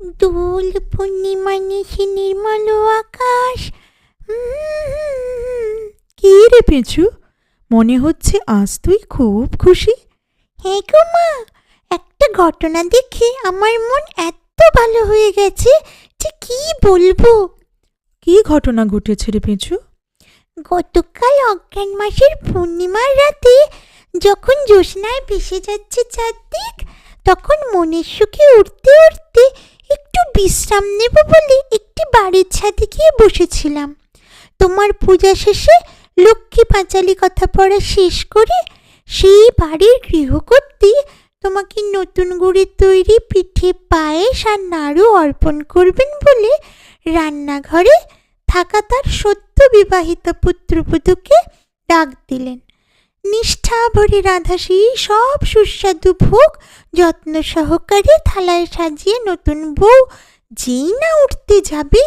দোল পূর্ণিমা নিশি নির্মল আকাশ। কি রে পেঁচু? মনে হচ্ছে আজ তুই খুব খুশি। হ্যাঁ গো মা একটা ঘটনা দেখে আমার মন এত ভালো হয়ে গেছে যে কি বলব? কি ঘটনা ঘটেছে রে পেঁচু? গতকাল অজ্ঞান মাসের পূর্ণিমার রাতে যখন জ্যোৎস্নায় ভেসে যাচ্ছে চারদিক তখন মনের সুখে উঠতে উঠতে বিশ্রাম নেব বলে একটি বাড়ির ছাদে গিয়ে বসেছিলাম। তোমার পূজা শেষে লক্ষ্মী পাঁচালি কথা পড়া শেষ করে সেই বাড়ির গৃহকর্ত্রী তোমাকে নতুন গুড়ের তৈরি পিঠে পায়েস আর নাড়ু অর্পণ করবেন বলে রান্নাঘরে থাকা তার সত্য বিবাহিত পুত্রবধূকে ডাক দিলেন। নিষ্ঠা ভরে রাধা সেই সব সুস্বাদু ভোগ যত্ন সহকারে থালায় সাজিয়ে নতুন বউ যেই না উঠতে যাবে,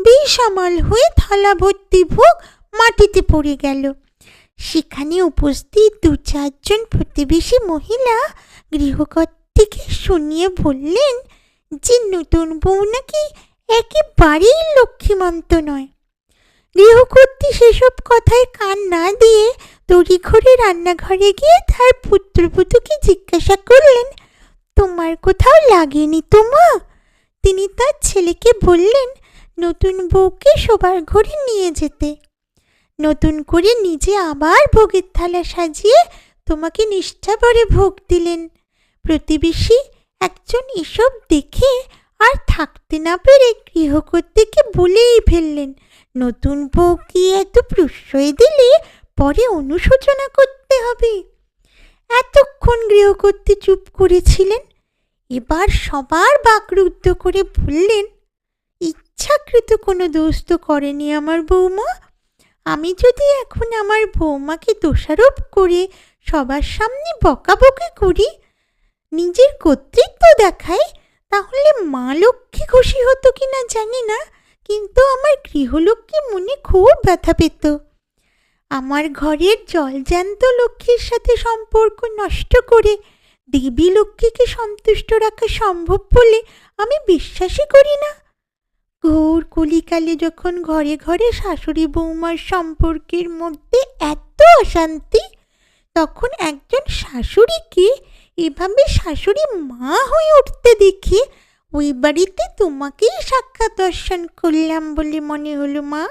বেসামাল হয়ে থালা ভর্তি ভোগ মাটিতে পড়ে গেল। সেখানে উপস্থিত দু চারজন প্রতিবেশী মহিলা গৃহকর্ত্রীকে শুনিয়ে বললেন, যে নতুন বউ নাকি একেবারেই লক্ষ্মীমন্ত নয়। গৃহকর্ত্রী সেসব কথায় কান না দিয়ে তড়িঘড়ি রান্নাঘরে গিয়ে তার পুত্রবধূকে জিজ্ঞাসা করলেন, তোমার কোথাও লাগেনি তো মা? তিনি তার ছেলেকে বললেন, নতুন বউকে শোবার ঘরে নিয়ে যেতে। নতুন করে নিজে আবার ভোগের থালা সাজিয়ে তোমাকে নিষ্ঠা ভরে ভোগ দিলেন। প্রতিবেশী একজন এসব দেখে আর থাকতে না পেরে গৃহকর্ত্রীকে বলেই ফেললেন, নতুন বউকে এত প্রশ্রয় দিলে পরে অনুশোচনা করতে হবে? এতক্ষণ গৃহকর্ত্রী চুপ করেছিলেন। এবার সবার বাকরুদ্ধ করে বললেন, ইচ্ছাকৃত কোনো দোষ তো করেনি আমার বৌমা। আমি যদি এখন আমার বৌমাকে দোষারোপ করে সবার সামনে বকাবকি করি, নিজের কর্তৃত্ব দেখাই, তাহলে মা লক্ষ্মী খুশি হতো কিনা জানি না, কিন্তু আমার গৃহলক্ষ্মী মনে খুব ব্যথা পেত। আমার ঘরের জলজ্যান্ত লক্ষ্মীর সাথে সম্পর্ক নষ্ট করে দেবী লক্ষ্মীকে সন্তুষ্ট রাখা সম্ভব বলে আমি বিশ্বাসই করি না। ঘোর কলিকালে যখন ঘরে ঘরে শাশুড়ি বৌমার সম্পর্কের মধ্যে এত অশান্তি, তখন একজন শাশুড়িকে এভাবে শাশুড়ি মা হয়ে উঠতে দেখে ওই বাড়িতে তোমাকেই সাক্ষাৎ দর্শন করলাম বলে মনে হলো মা।